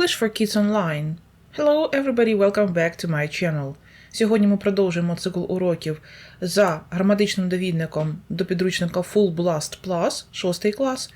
English for Kids Online. Hello everybody, welcome back to my channel. Сьогодні ми продовжуємо цикл уроків за граматичним довідником до підручника Full Blast Plus, 6 клас,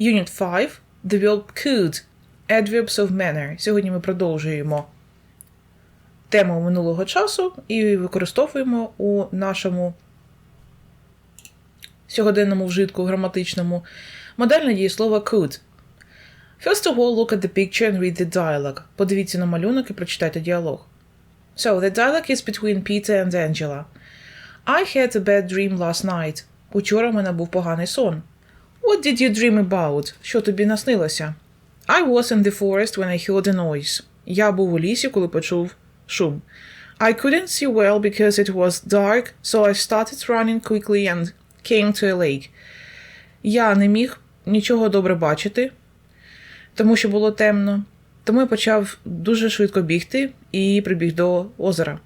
Unit 5, The Verb Could, Adverbs of Manner. Сьогодні ми продовжуємо тему минулого часу і використовуємо у нашому сьогоденному вжитку граматичному модельне дієслово could. First of all, look at the picture and read the dialogue. Подивіться на малюнок і прочитайте діалог. So, the dialogue is between Peter and Angela. I had a bad dream last night. Учора в мене був поганий сон. What did you dream about? Що тобі наснилося? I was in the forest when I heard a noise. Я був у лісі, коли почув шум. I couldn't see well because it was dark, so I started running quickly and came to a lake. Я не міг нічого добре бачити, тому що було темно. Тому я почав дуже швидко бігти і прибіг до озера.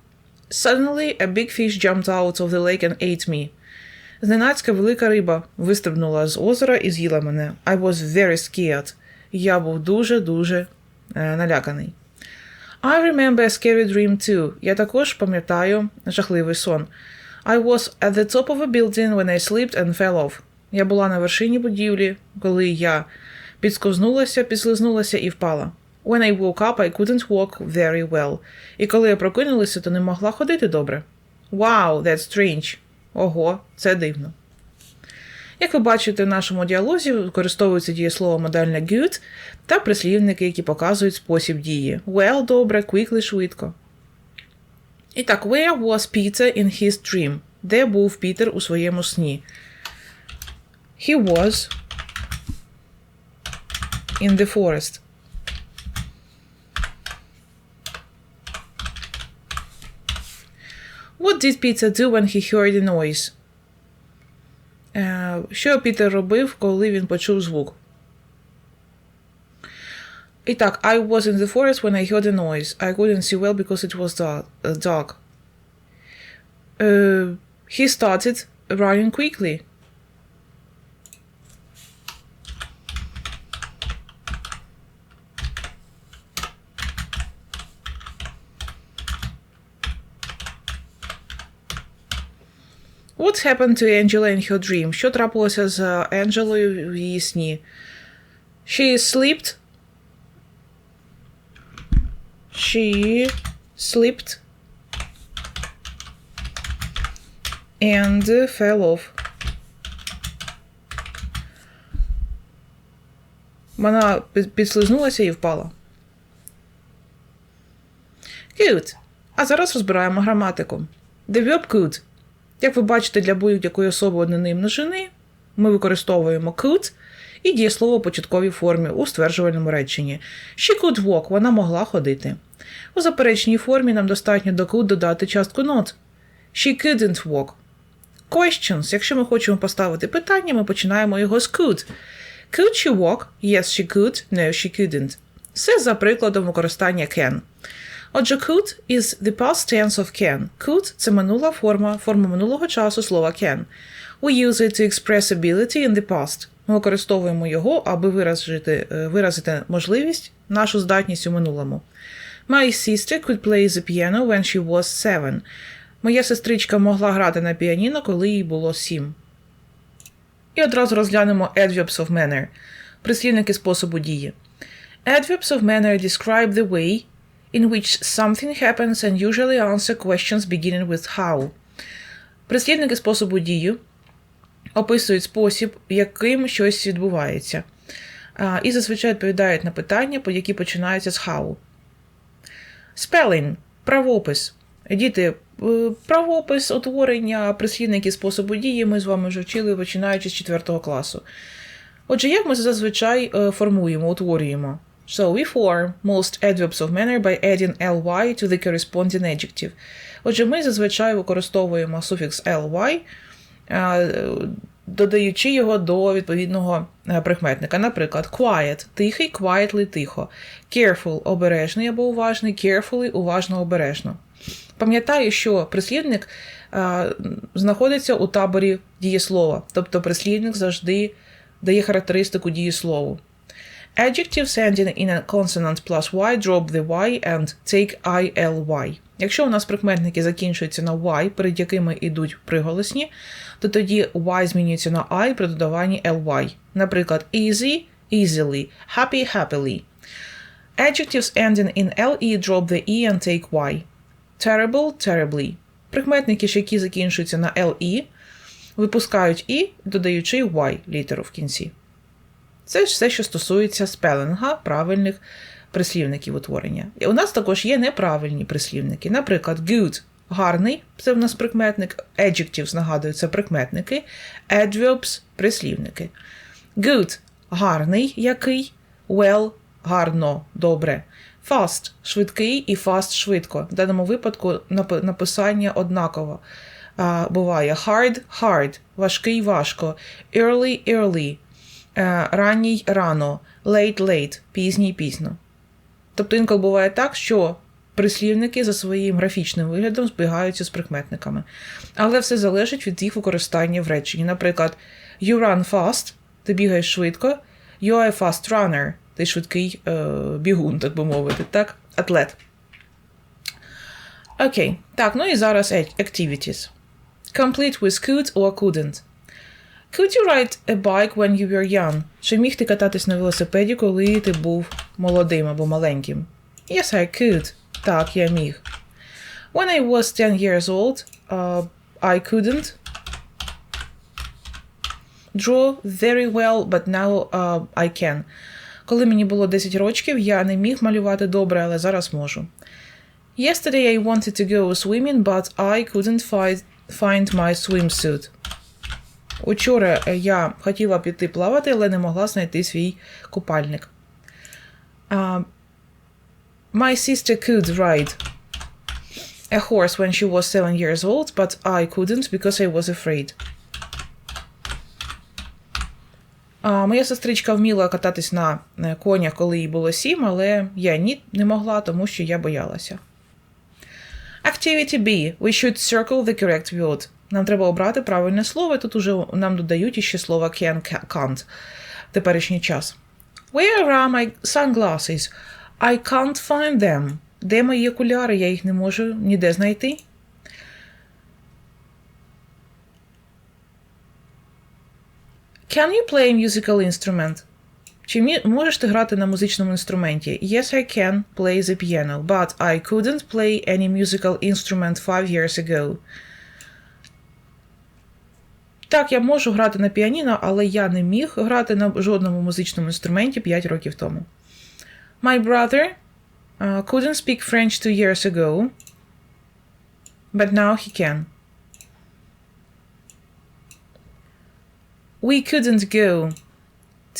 Suddenly, a big fish jumped out of the lake and ate me. Зненацька велика риба вистрибнула з озера і з'їла мене. I was very scared. Я був дуже-дуже е, наляканий. I remember a scary dream too. Я також пам'ятаю жахливий сон. I was at the top of a building when I slipped and fell off. Я була на вершині будівлі, коли я підсковзнулася, підслизнулася і впала. When I woke up, I couldn't walk very well. І коли я прокинулася, то не могла ходити добре. Wow, that's strange. Ого, це дивно. Як ви бачите, в нашому діалозі використовується дієслово модальне good та прислівники, які показують спосіб дії. Well, добре, quickly, швидко. І так, where was Peter in his dream? Де був Пітер у своєму сні? He was in the forest. What did Peter do when he heard a noise? Е, Що Пітер робив, коли він почув звук? І так, I was in the forest when I heard a noise. I couldn't see well because it was dark. Uh, dark. Uh, he started running quickly. What happened to Angela in her dream? Що трапилося з Енджелою в її сні? She slept. She slipped and fell off. Вона підслизнулася і впала. Good. А зараз розбираємо граматику. The verb could. Як ви бачите, для будь-якої особи однини і ми використовуємо could і дієслово в початковій формі у стверджувальному реченні. She could walk, вона могла ходити. У заперечній формі нам достатньо до could додати частку not. She couldn't walk. Questions. Якщо ми хочемо поставити питання, ми починаємо його з could. Could she walk? Yes, she could. No, she couldn't. Це за прикладом використання can. Отже, could is the past tense of can. Could – це минула форма, форма минулого часу слова can. We use it to express ability in the past. Ми використовуємо його, аби виразити, е, виразити можливість, нашу здатність у минулому. My sister could play the piano when she was seven. Моя сестричка могла грати на піаніно, коли їй було сім. І одразу розглянемо adverbs of manner – прислівники способу дії. Adverbs of manner describe the way in which something happens and usually answer questions beginning with how. Прислівники способу дії описують спосіб, яким щось відбувається, і зазвичай відповідають на питання, які починаються з how. Spelling – правопис. Діти, е, правопис, утворення, прислівники способу дії ми з вами вже вчили, починаючи з 4 класу. Отже, як ми зазвичай е, формуємо, утворюємо? So we form most adverbs of manner by adding ly to the corresponding adjective. Отже, ми зазвичай використовуємо суфікс ly, е, додаючи його до відповідного е, прикметника. Наприклад, quiet тихий, quietly тихо. Careful обережний або уважний, carefully уважно обережно. Пам'ятаю, що прислівник е, знаходиться у таборі дієслова, тобто прислівник завжди дає характеристику дієслову. Adjectives ending in a consonant plus y drop the y and take ILY. Якщо у нас прикметники закінчуються на y, перед якими йдуть приголосні, то тоді y змінюється на I при додаванні ly. Наприклад, easy – easily, happy – happily. Adjectives ending in le drop the e and take y. Terrible – terribly. Прикметники які закінчуються на le, випускають і, додаючи y літеру в кінці. Це ж все, що стосується спелинга правильних прислівників утворення. І у нас також є неправильні прислівники. Наприклад, good гарний це в нас прикметник, adjectives, нагадую, це прикметники, adverbs прислівники. Good гарний, який, well гарно, добре. Fast швидкий і fast швидко. В даному випадку написання однаково. Буває hard hard, важкий важко, early early, ранній рано, late late, пізній пізно. Тобто інколи буває так, що прислівники за своїм графічним виглядом збігаються з прикметниками. Але все залежить від їх використання в реченні. Наприклад, you run fast, ти бігаєш швидко, you are a fast runner, ти швидкий е, бігун, так би мовити, так? Атлет. Окей. Так, ну і зараз activities. Complete with could or couldn't. Could you ride a bike when you were young? Чи міг ти кататись на велосипеді, коли ти був молодим або маленьким? Yes, I could. Так, я міг. When I was 10 years old, uh, I couldn't draw very well, but now uh, I can. Коли мені було 10 років, я не міг малювати добре, але зараз можу. Yesterday I wanted to go swimming, but I couldn't find, find my swimsuit. Учора е, я хотіла піти плавати, але не могла знайти свій купальник. Uh, my sister could ride a horse when she was seven years old, but I couldn't because I was afraid. А, моя сестричка вміла кататись на е, конях, коли їй було сім, але я ні, не могла, тому що я боялася. Activity B. We should circle the correct word. Нам треба обрати правильне слово, тут уже нам додають іще слово can, ca- can't. Теперішній час. Where are my sunglasses? I can't find them. Де мої окуляри? Я їх не можу ніде знайти. Can you play a musical instrument? Чи можеш ти грати на музичному інструменті? Yes, I can play the piano, but I couldn't play any musical instrument five years ago. Так, я можу грати на піаніно, але я не міг грати на жодному музичному інструменті 5 років тому. My brother uh, couldn't speak French two years ago, but now he can. We couldn't go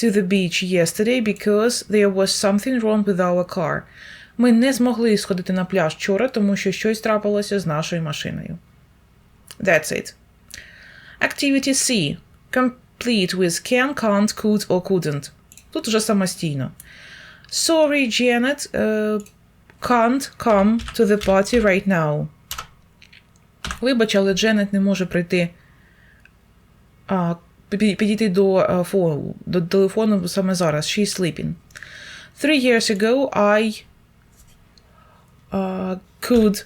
to the beach yesterday because there was something wrong with our car. Ми не змогли сходити на пляж вчора, тому що щось трапилося з нашою машиною. That's it. Activity C. Complete with can, can't, could or couldn't. Тут уже самостійно. Sorry, Janet, uh, can't come to the party right now. Вибач, але Дженет не може прийти а, пі- підійти до, а, фону, до телефону саме зараз. She's sleeping. Three years ago I uh, could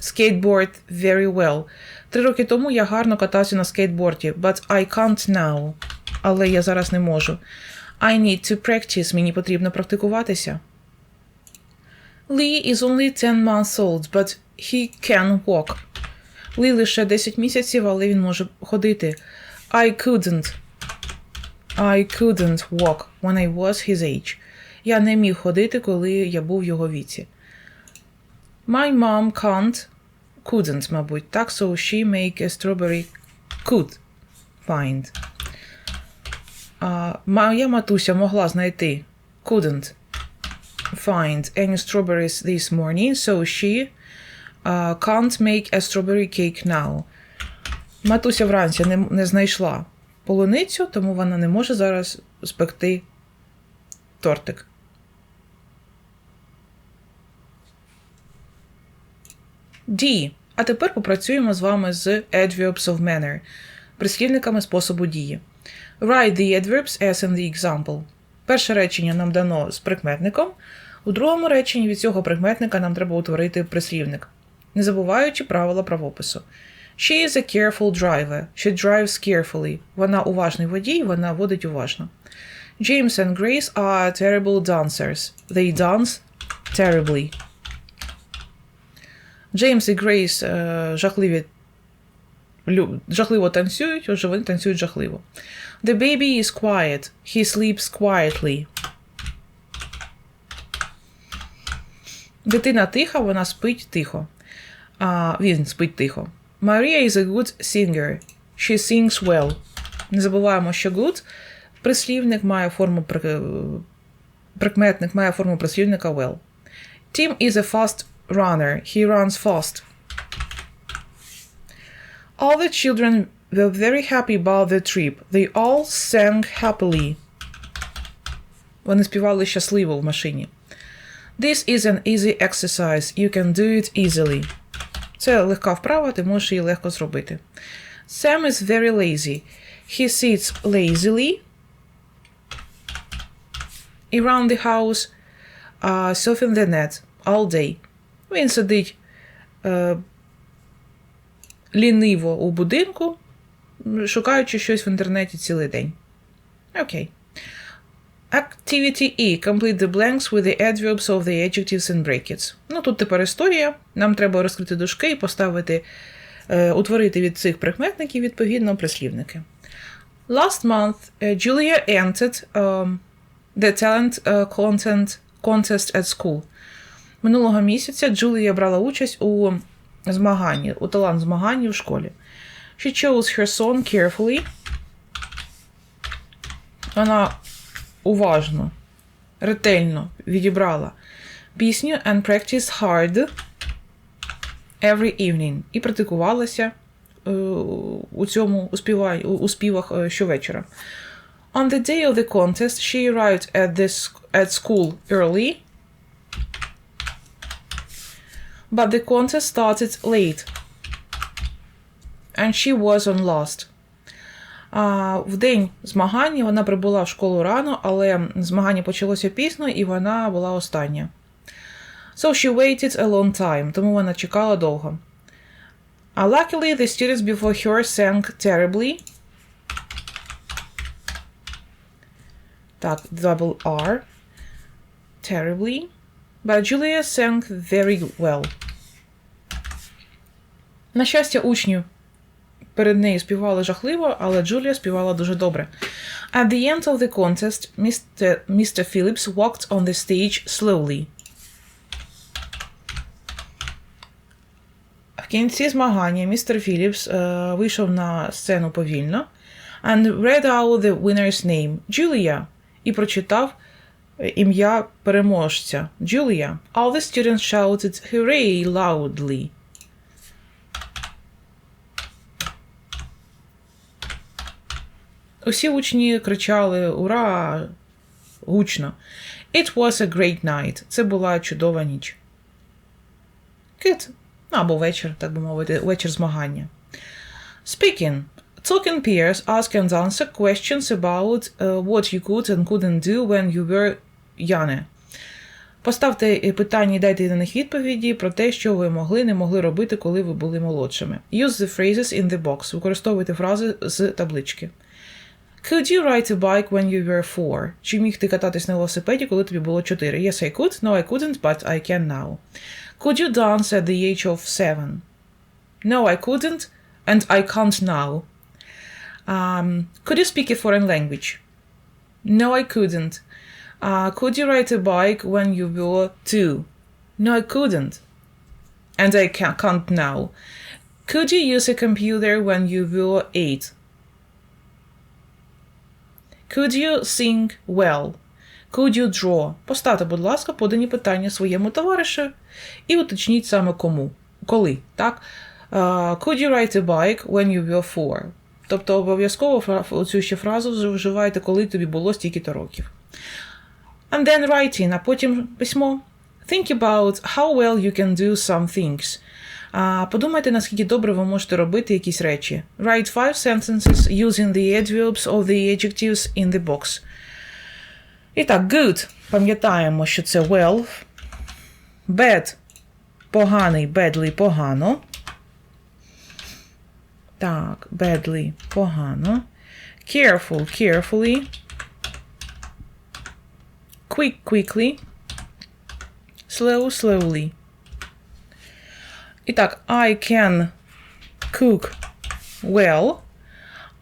skateboard very well. Три роки тому я гарно катався на скейтборді, but I can't now. Але я зараз не можу. I need to practice. Мені потрібно практикуватися. Lee is only 10 months old, but he can walk. Лі лише 10 місяців, але він може ходити. I couldn't. I couldn't walk when I was his age. Я не міг ходити, коли я був його віці. My mom can't. Couldn't, мабуть, так, so she make a strawberry could find. А, моя матуся могла знайти couldn't find any strawberries this morning, so she uh, can't make a strawberry cake now. Матуся вранці не, не знайшла полуницю, тому вона не може зараз спекти тортик. D. А тепер попрацюємо з вами з adverbs of manner, прислівниками способу дії. Write the adverbs as in the example. Перше речення нам дано з прикметником. У другому реченні від цього прикметника нам треба утворити прислівник, не забуваючи правила правопису. She is a careful driver. She drives carefully. Вона уважний водій, вона водить уважно. James and Grace are terrible dancers. They dance terribly. Джеймс і Грейс е, жахливі, жахливо танцюють, отже, вони танцюють жахливо. The baby is quiet. He sleeps quietly. Дитина тиха, вона спить тихо. А, він спить тихо. Maria is a good singer. She sings well. Не забуваємо, що good прислівник має форму при- прикметник має форму прислівника well. Tim is a fast runner. He runs fast. All the children were very happy about the trip. They all sang happily. Вони співали щасливо в машині. This is an easy exercise. You can do it easily. Це легка вправа, ти можеш її легко зробити. Sam is very lazy. He sits lazily around the house, uh, surfing the net all day. Він сидить е, ліниво у будинку, шукаючи щось в інтернеті цілий день. Окей. Activity E. Complete the blanks with the adverbs of the adjectives and brackets. Ну, тут тепер історія. Нам треба розкрити дужки і поставити, е, утворити від цих прикметників відповідно прислівники. Last month, uh, Julia entered um, the talent uh, content contest at school. Минулого місяця Джулія брала участь у змаганні, у талант змаганні в школі. She chose her song carefully. Вона уважно, ретельно відібрала пісню and practiced hard every evening. І практикувалася е, у цьому у, співай, у, співах е, щовечора. On the day of the contest, she arrived at, this, at school early, but the contest started late, and she was on last. А, в день змагання вона прибула в школу рано, але змагання почалося пізно і вона була остання. So she waited a long time, тому вона чекала довго. Uh, luckily, the students before her sang terribly. Так, double R. Terribly. But Julia sang very well. На щастя, учнів перед нею співали жахливо, але Джулія співала дуже добре. At the end of the contest, Mr. Mr. Phillips walked on the stage slowly. В кінці змагання містер Філіпс е, вийшов на сцену повільно and read out the winner's name Julia і прочитав е, ім'я переможця Julia. All the students shouted hooray loudly. Усі учні кричали Ура! гучно. It was a great night. Це була чудова ніч. Good. Або вечір, так би мовити, вечір змагання. Speaking. Talking peers ask and answer questions about uh, what you could and couldn't do when you were young. Поставте питання і дайте на них відповіді про те, що ви могли, не могли робити, коли ви були молодшими. Use the phrases in the box. Використовуйте фрази з таблички. Could you ride a bike when you were four? Чи міг ти кататись на велосипеді, коли тобі було чотири? Yes, I could. No, I couldn't, but I can now. Could you dance at the age of seven? No, I couldn't, and I can't now. Um, could you speak a foreign language? No, I couldn't. Uh, could you ride a bike when you were two? No, I couldn't, and I ca- can't now. Could you use a computer when you were eight? Could you sing well? Could you draw? Поставте, будь ласка, подані питання своєму товаришу і уточніть саме кому. Коли, так? Uh, could you ride a bike when you were four? Тобто обов'язково цю ще фразу вживайте, коли тобі було стільки-то років. And then writing, а потім письмо. Think about how well you can do some things. А, подумайте, наскільки добре ви можете робити якісь речі. Write five sentences using the adverbs of the adjectives in the box. І так, good. Пам'ятаємо, що це well. Bad. Поганий, badly, погано. Так, badly, погано. Careful, carefully. Quick, quickly. Slow, slowly. І так, I can cook well.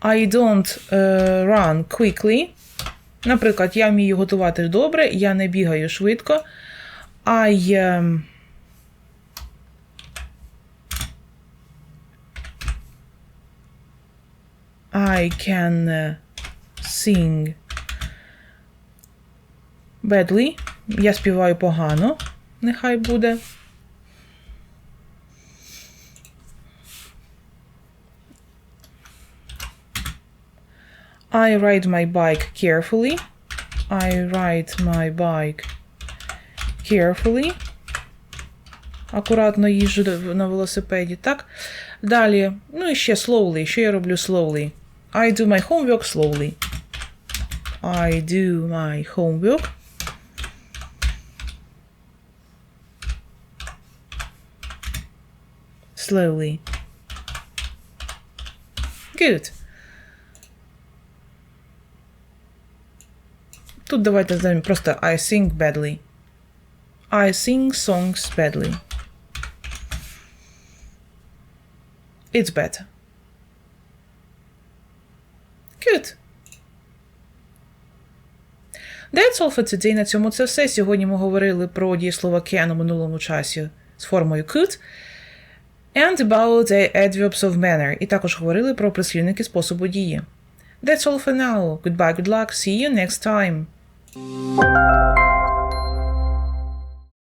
I don't uh, run quickly. Наприклад, я вмію готувати добре, я не бігаю швидко. I um, I can uh, sing badly. Я співаю погано. Нехай буде. I ride my bike carefully. I ride my bike carefully. Акуратно їжджу до- на велосипеді, так? Далі, ну і ще slowly. Що я роблю slowly? I do my homework slowly. I do my homework. Slowly. Good. Тут давайте замінимо просто I sing badly. I sing songs badly. It's better. Good. That's all for today. На цьому це все. Сьогодні ми говорили про дієслово can у минулому часі з формою could. And about the adverbs of manner. І також говорили про прислівники способу дії. That's all for now. Goodbye, good luck. See you next time. Música